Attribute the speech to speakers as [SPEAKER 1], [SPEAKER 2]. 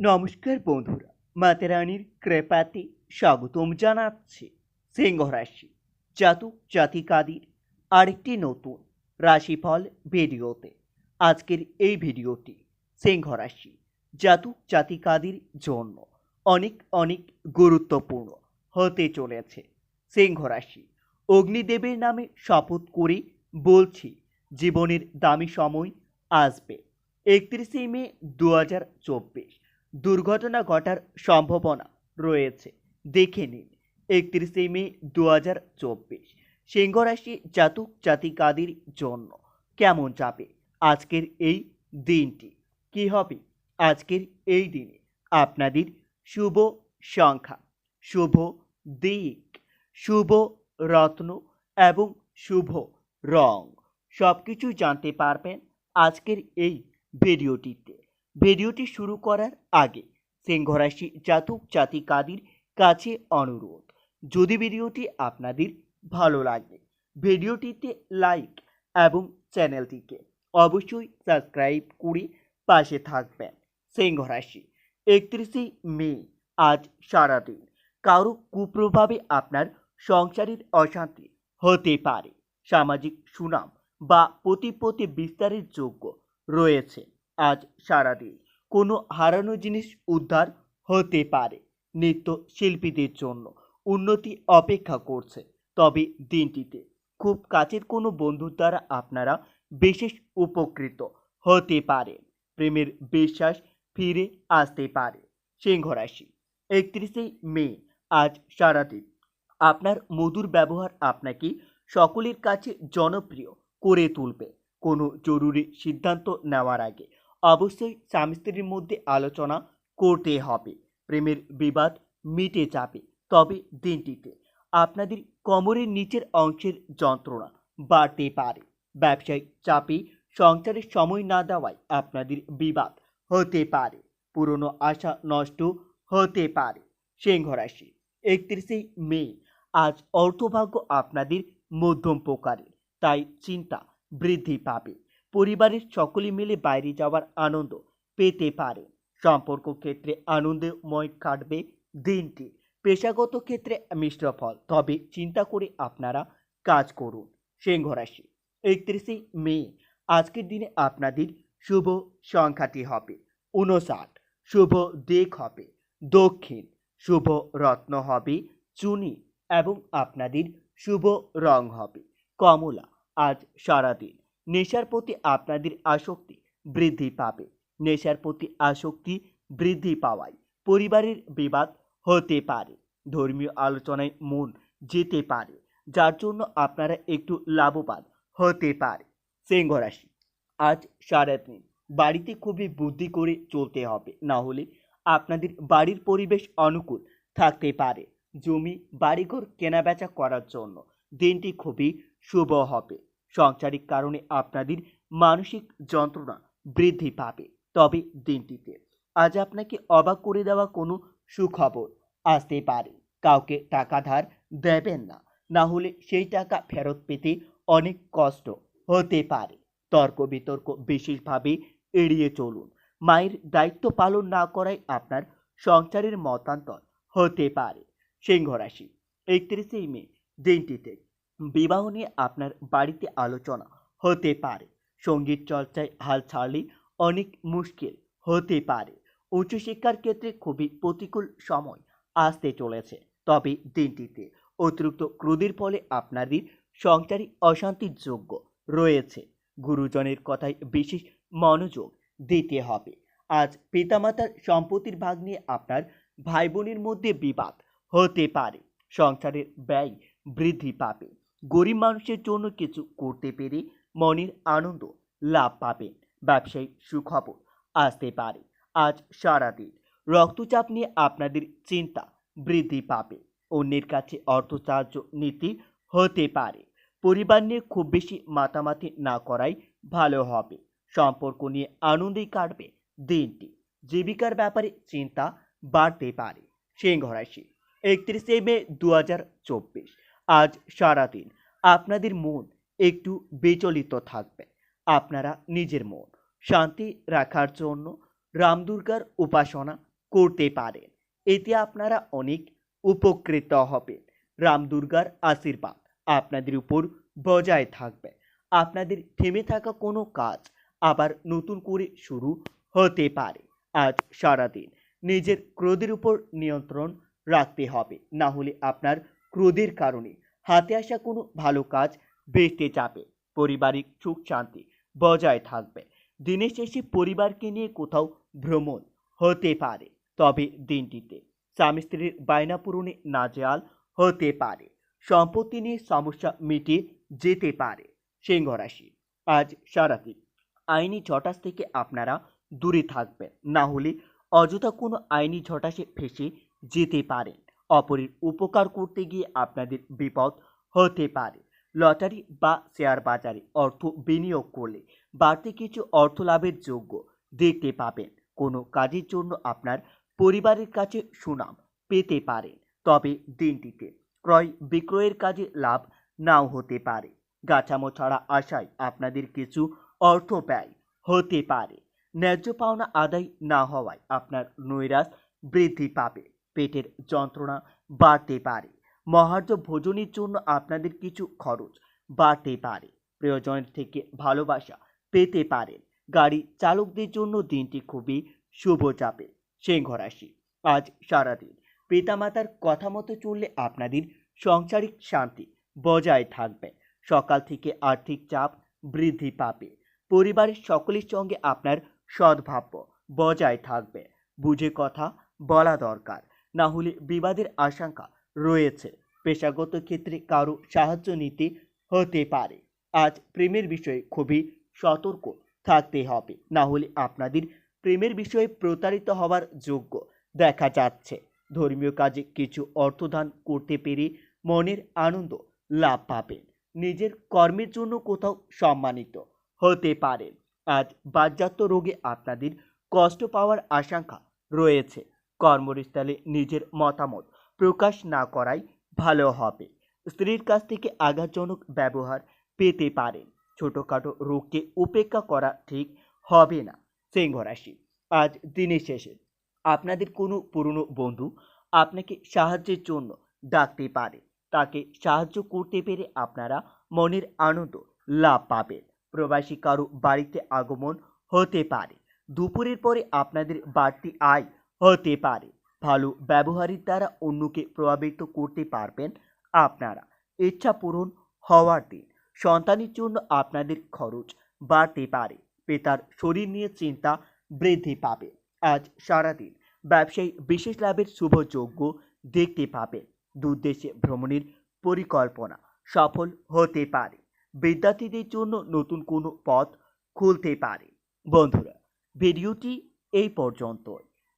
[SPEAKER 1] নমস্কার বন্ধুরা মাতেরানির কৃপাতে স্বাগতম জানাচ্ছে সিংহ রাশি জাতক জাতিকাদের আরেকটি নতুন রাশিফল ভিডিওতে। আজকের এই ভিডিওটি সিংহ রাশি জাতক জাতিকাদের জন্য অনেক অনেক গুরুত্বপূর্ণ হতে চলেছে। সিংহ রাশি অগ্নিদেবের নামে শপথ করে বলছি, জীবনের দামি সময় আসবে, একত্রিশে মে দু হাজার চব্বিশ। দুর্ঘটনা ঘটার সম্ভাবনা রয়েছে। দেখে নিন, একত্রিশে মে দু হাজার চব্বিশ, সিংহরাশি জাতক জাতিকাদের জন্য কেমন যাবে? আজকের এই দিনটি কি হবে? আজকের এই দিনে আপনাদের শুভ সংখ্যা, শুভ দিক, শুভ রত্ন এবং শুভ রং। সব কিছু জানতে পারবেন আজকের এই ভিডিওটিতে। ভিডিওটি শুরু করার আগে সিংহরাশি জাতক জাতিকাদের কাছে অনুরোধ, যদি ভিডিওটি আপনাদের ভালো লাগে, ভিডিওটিতে লাইক এবং চ্যানেলটিকে অবশ্যই সাবস্ক্রাইব করে পাশে থাকবেন। সিংহরাশি, একত্রিশে মে, আজ সারাদিন কারও কুপ্রভাবে আপনার সংসারের অশান্তি হতে পারে। সামাজিক সুনাম বা প্রতিপত্তি বিস্তারের যোগ্য রয়েছে। আজ সারাদিন। কোনো হারানো জিনিস উদ্ধার হতে পারে নৃত্য শিল্পীদের জন্য। উন্নতি অপেক্ষা করছে। তবে দিনটিতে খুব কাছের কোনো বন্ধুর দ্বারা আপনারা বিশেষ উপকৃত হতে পারে। প্রেমের বিশ্বাস ফিরে আসতে পারে। সিংহ রাশি, একত্রিশে মে, আজ সারাদিন। আপনার মধুর ব্যবহার আপনাকে সকলের কাছে জনপ্রিয় করে তুলবে। কোনো জরুরি সিদ্ধান্ত নেওয়ার আগে অবশ্যই স্বামী স্ত্রীর মধ্যে আলোচনা করতে হবে। প্রেমের বিবাদ মিটে যাবে তবে দিনটিতে। আপনাদের কোমরের নিচের অংশের যন্ত্রণা বাড়তে পারে। ব্যবসায়িক চাপে সংসারের সময় না দেওয়ায় আপনাদের বিবাদ হতে পারে। পুরনো আশা নষ্ট হতে পারে। সিংহ রাশি, একত্রিশে মে। আজ অর্থভাগ্য আপনাদের মধ্যম প্রকারের, তাই চিন্তা বৃদ্ধি পাবে। পরিবারের সকলে মিলে বাইরে যাওয়ার আনন্দ পেতে পারে। সম্পর্ক ক্ষেত্রে আনন্দময় কাটবে দিনটি। পেশাগত ক্ষেত্রে মিশ্র ফল তবে চিন্তা করে আপনারা কাজ করুন। সিংহ রাশি, একত্রিশে মে। আজকের দিনে আপনাদের শুভ সংখ্যাটি হবে উনষাট শুভ দিক হবে দক্ষিণ। শুভ রত্ন হবে চুনি এবং আপনাদের শুভ রং হবে কমলা। আজ সারাদিন নেশার প্রতি আপনাদের আসক্তি বৃদ্ধি পাবে। নেশার প্রতি আসক্তি বৃদ্ধি পাওয়ায় পরিবারের বিবাদ হতে পারে। ধর্মীয় আলোচনায় মন যেতে পারে, যার জন্য আপনারা একটু লাভবান হতে পারে। সিংহ রাশি, আজ সারাদিন বাড়িতে খুবই বুদ্ধি করে চলতে হবে, না হলে আপনাদের বাড়ির পরিবেশ অনুকূল থাকতে পারে। জমি, বাড়িঘর কেনাবেচা করার জন্য দিনটি খুবই শুভ হবে। সাংসারিক কারণে আপনাদের মানসিক যন্ত্রণা বৃদ্ধি পাবে। তবে দিনটিতে আজ আপনাকে অবাক করে দেওয়া কোনো সুখবর আসতে পারে। কাউকে টাকা ধার দেবেন না না হলে সেই টাকা ফেরত পেতে অনেক কষ্ট হতে পারে। তর্ক বিতর্ক বিশেষভাবে এড়িয়ে চলুন। মায়ের দায়িত্ব পালন না করায় আপনার সংসারের মতান্তর হতে পারে। সিংহ রাশি একত্রিশে মে, দিনটিতে বিবাহ নিয়ে আপনার বাড়িতে আলোচনা হতে পারে। সংগীত চর্চায় হাল ছাড়লে অনেক মুশকিল হতে পারে। উচ্চশিক্ষার ক্ষেত্রে খুবই প্রতিকূল সময় আসতে চলেছে। তবে দিনটিতে অতিরিক্ত ক্রোধের ফলে আপনাদের সংসারী অশান্তির যোগ্য রয়েছে। গুরুজনের কথায় বিশেষ মনোযোগ দিতে হবে। আজ পিতামাতার সম্পত্তির ভাগ নিয়ে আপনার ভাই বোনের মধ্যে বিবাদ হতে পারে। সংসারের ব্যয় বৃদ্ধি পাবে। গরিব মানুষের জন্য কিছু করতে পেরে মনের আনন্দ লাভ পাবেন। ব্যবসায়িক সুখবর আসতে পারে। আজ সারাদিন রক্তচাপ নিয়ে আপনাদের চিন্তা বৃদ্ধি পাবে। অন্যের কাছে অর্থ সাহায্য নীতি হতে পারে। পরিবার নিয়ে খুব বেশি মাতামাতি না করাই ভালো হবে। সম্পর্ক নিয়ে আনন্দেই কাটবে দিনটি। জীবিকার ব্যাপারে চিন্তা বাড়তে পারে। সিংহ রাশি, একত্রিশে মে দু হাজার চব্বিশ। আজ সারাদিন আপনাদের মন একটু বিচলিত থাকবে। আপনারা নিজের মন শান্তি রাখার জন্য রামদুর্গার উপাসনা করতে পারেন। এতে আপনারা অনেক উপকৃত হবেন। রামদুর্গার আশীর্বাদ আপনাদের উপর বজায় থাকবে। আপনাদের থেমে থাকা কোনো কাজ আবার নতুন করে শুরু হতে পারে। আজ সারাদিন নিজের ক্রোধের উপর নিয়ন্ত্রণ রাখতে হবে। না হলে আপনার ক্রোধের কারণে। হাতে আসা কোনো ভালো কাজ বেঁচতে যাবে পারিবারিক সুখ শান্তি বজায় থাকবে। দিনের শেষে পরিবারকে নিয়ে কোথাও ভ্রমণ হতে পারে। তবে দিনটিতে স্বামী স্ত্রীর বায়না পূরণে নাজেয়াল হতে পারে। সম্পত্তি নিয়ে সমস্যা মিটে যেতে পারে। সিংহ রাশি, আজ সারাদিন আইনি ঝটাস থেকে আপনারা দূরে থাকবেন। না হলে অযথা কোনো আইনি ঝটাসে ফেসে যেতে পারেন। অপরের উপকার করতে গিয়ে আপনাদের বিপদ হতে পারে। লটারি বা শেয়ার বাজারে অর্থ বিনিয়োগ করলে বাড়তি কিছু অর্থ লাভের যোগ্য দেখতে পাবেন। কোনো কাজের জন্য আপনার পরিবারের কাছে সুনাম পেতে পারেন। তবে দিনটিতে ক্রয় বিক্রয়ের কাজে লাভ নাও হতে পারে। গাছামো ছাড়া আশায় আপনাদের কিছু অর্থ ব্যয় হতে পারে। ন্যায্য পাওনা আদায় না হওয়ায় আপনার নৈরাশ বৃদ্ধি পাবে। পেটের যন্ত্রণা বাড়তে পারে। মহার্য ভোজনের জন্য আপনাদের কিছু খরচ বাড়তে পারে। প্রিয়জনের থেকে ভালোবাসা পেতে পারেন। গাড়ি চালকদের জন্য দিনটি খুবই শুভ যাবে সিংহ রাশি, আজ সারাদিন পিতামাতার কথা মতো চললে আপনাদের সাংসারিক শান্তি বজায় থাকবে। সকাল থেকে আর্থিক চাপ বৃদ্ধি পাবে। পরিবারের সকলের সঙ্গে আপনার সদ্ভাব্য বজায় থাকবে। বুঝে কথা বলা দরকার। না হলে বিবাদের আশঙ্কা রয়েছে। পেশাগত ক্ষেত্রে কারও সাহায্য নিতে হতে পারে। আজ প্রেমের বিষয়ে খুবই সতর্ক থাকতে হবে। না হলে আপনাদের প্রেমের বিষয়ে প্রতারিত হওয়ার যোগ্য দেখা যাচ্ছে। ধর্মীয় কাজে কিছু অর্থদান করতে পেরে মনের আনন্দ লাভ পাবেন। নিজের কর্মের জন্য কোথাও সম্মানিত হতে পারেন। আজ বাজ্যাত্য রোগে আপনাদের কষ্ট পাওয়ার আশঙ্কা রয়েছে। কর্মস্থলে নিজের মতামত প্রকাশ না করাই ভালো হবে। স্ত্রীর কাছ থেকে আঘাতজনক ব্যবহার পেতে পারেন ছোটোখাটো রোগকে উপেক্ষা করা ঠিক হবে না। সিংহ রাশি, আজ দিনের শেষে। আপনাদের কোনো পুরনো বন্ধু আপনাকে সাহায্যের জন্য ডাকতে পারে। তাকে সাহায্য করতে পেরে আপনারা মনের আনন্দ লাভ পাবেন। প্রবাসী কারও বাড়িতে আগমন হতে পারে। দুপুরের পরে আপনাদের বাড়তি আয় হতে পারে। ভালো ব্যবহারের দ্বারা অন্যকে প্রভাবিত করতে পারবেন আপনারা। ইচ্ছা পূরণ হওয়ার দিন সন্তানের জন্য আপনাদের খরচ বাড়তে পারে। পিতার শরীর নিয়ে চিন্তা বৃদ্ধি পাবে। আজ সারাদিন ব্যবসায়ী বিশেষ লাভের শুভ যোগ্য দেখতে পাবেন দুর্দেশে ভ্রমণের পরিকল্পনা সফল হতে পারে। বিদ্যার্থীদের জন্য নতুন কোনো পথ খুলতে পারে। বন্ধুরা, ভিডিওটি এই পর্যন্তই।